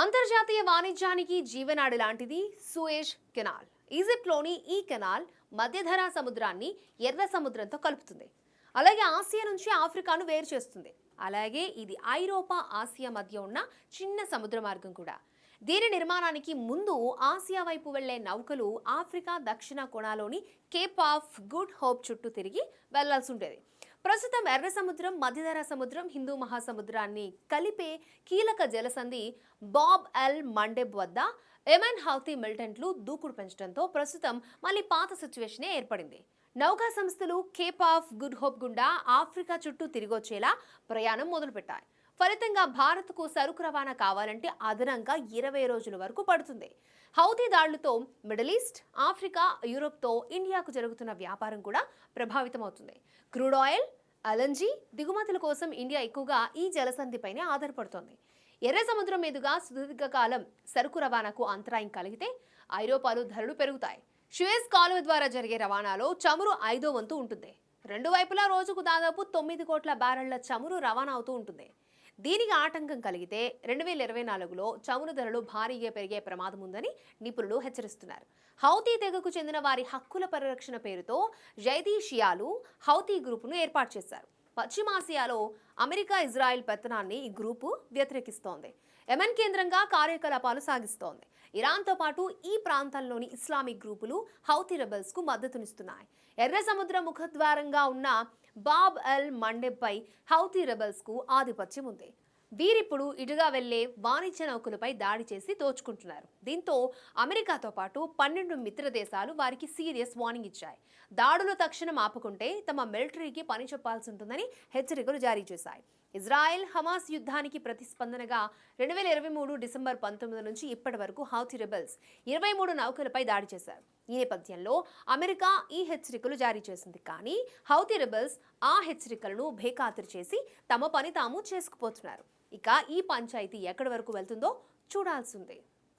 అంతర్జాతీయ వాణిజ్యానికి జీవనాడి లాంటిది సూయేజ్ కెనాల్. ఈజిప్ట్లోని ఈ కెనాల్ మధ్యధరా సముద్రాన్ని ఎర్ర సముద్రంతో కలుపుతుంది. అలాగే ఆసియా నుంచి ఆఫ్రికాను వేరు చేస్తుంది. అలాగే ఇది ఐరోపా ఆసియా మధ్య ఉన్న చిన్న సముద్ర మార్గం కూడా. దీని నిర్మాణానికి ముందు ఆసియా వైపు వెళ్ళే నౌకలు ఆఫ్రికా దక్షిణ కోణాలోని కేప్ ఆఫ్ గుడ్ హోప్ చుట్టూ తిరిగి వెళ్ళాల్సి ఉండేది. ప్రస్తుతం ఎర్ర సముద్రం మధ్యధరా సముద్రం హిందూ మహాసముద్రాన్ని కలిపే కీలక జలసంధి బాబ్ ఎల్ మండెబ్ వద్ద ఎమెన్ హౌతీ మిలిటెంట్లు దూకుడు పెంచడంతో ప్రస్తుతం మళ్ళీ పాత సిచ్యువేషనే ఏర్పడింది. నౌకా సంస్థలు కేప్ ఆఫ్ గుడ్ హోప్ గుండా ఆఫ్రికా చుట్టూ తిరిగొచ్చేలా ప్రయాణం మొదలుపెట్టాయి. ఫలితంగా భారత్కు సరుకు రవాణా కావాలంటే అదనంగా ఇరవై రోజుల వరకు పడుతుంది. హౌతీ దాడులతో మిడిల్ ఈస్ట్ ఆఫ్రికా యూరోప్తో ఇండియాకు జరుగుతున్న వ్యాపారం కూడా ప్రభావితమవుతుంది. క్రూడ్ ఆయిల్ అలంజీ దిగుమతుల కోసం ఇండియా ఎక్కువగా ఈ జలసంధిపైనే ఆధారపడుతోంది. ఎర్ర సముద్రం మీదుగా సుదీర్ఘకాలం సరుకు రవాణాకు అంతరాయం కలిగితే ఐరోపాలో ధరలు పెరుగుతాయి. షుయెస్ కాలువ ద్వారా జరిగే రవాణాలో చమురు ఐదో వంతు ఉంటుంది. రెండు వైపులా రోజుకు దాదాపు తొమ్మిది కోట్ల బ్యారెళ్ళ చమురు రవాణా అవుతూ ఉంటుంది. దీనికి ఆటంకం కలిగితే రెండు వేల ఇరవై నాలుగులో చమురు ధరలు భారీగా పెరిగే ప్రమాదం ఉందని నిపుణులు హెచ్చరిస్తున్నారు. హౌతీ తెగకు చెందిన వారి హక్కుల పరిరక్షణ పేరుతో జైదీషియాలు హౌతీ గ్రూపును ఏర్పాటు చేశారు. పశ్చిమాసియాలో అమెరికా ఇజ్రాయెల్ పెత్తనాన్ని ఈ గ్రూపు వ్యతిరేకిస్తోంది. యెమెన్ కేంద్రంగా కార్యకలాపాలు సాగిస్తోంది. ఇరాన్తో పాటు ఈ ప్రాంతంలోని ఇస్లామిక్ గ్రూపులు హౌతీ రెబల్స్కు మద్దతునిస్తున్నాయి. ఎర్ర సముద్ర ముఖద్వారంగా ఉన్న బాబ్ అల్ మండెపై హౌతీ రెబల్స్కు ఆధిపత్యం ఉంది. వీరిప్పుడు ఇటుగా వెళ్ళే వాణిజ్య నౌకలపై దాడి చేసి దోచుకుంటున్నారు. దీంతో అమెరికాతో పాటు పన్నెండు మిత్ర దేశాలు వారికి సీరియస్ వార్నింగ్ ఇచ్చాయి. దాడులు తక్షణం ఆపుకుంటే తమ మిలిటరీకి పని చెప్పాల్సి ఉంటుందని హెచ్చరికలు జారీ చేశాయి. ఇజ్రాయెల్ హమాస్ యుద్ధానికి ప్రతిస్పందనగా రెండు వేల ఇరవై మూడు డిసెంబర్ పంతొమ్మిది నుంచి ఇప్పటి వరకు హౌతి రెబల్స్ ఇరవై మూడు నౌకలపై దాడి చేశారు. ఈ నేపథ్యంలో అమెరికా ఈ హెచ్చరికలు జారీ చేసింది. కానీ హౌతి రెబల్స్ ఆ హెచ్చరికలను బేఖాతరు చేసి తమ పని తాము చేసుకుపోతున్నారు. ఇక ఈ పంచాయతీ ఎక్కడి వరకు వెళ్తుందో చూడాల్సిందే.